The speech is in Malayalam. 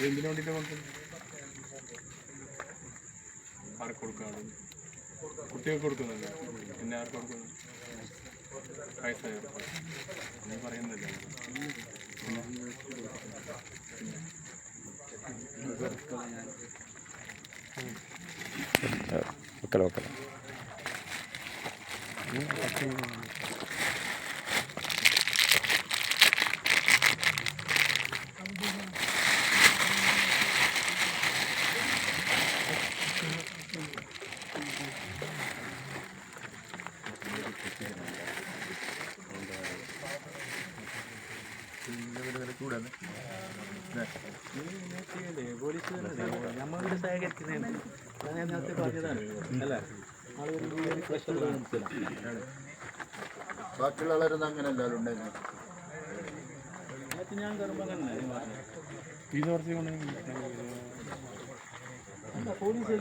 എന്തിനു വേണ്ടിയിട്ടാണ് കൊണ്ടുവന്നത് ആർക്ക് കൊടുക്കാണ് കുട്ടികൾക്ക് കൊടുക്കുന്നുണ്ട് പിന്നെ ആർക്ക് കൊടുക്കുന്നു വയസ്സായവർക്ക് നീ പറയുന്നില്ല. വെക്കല വെക്കല. നമ്മളിവിടെ ബാക്കിയുള്ളവരൊന്നും അങ്ങനെ എല്ലാവരും ഉണ്ടായിരുന്നു ഞാൻ പോലീസ്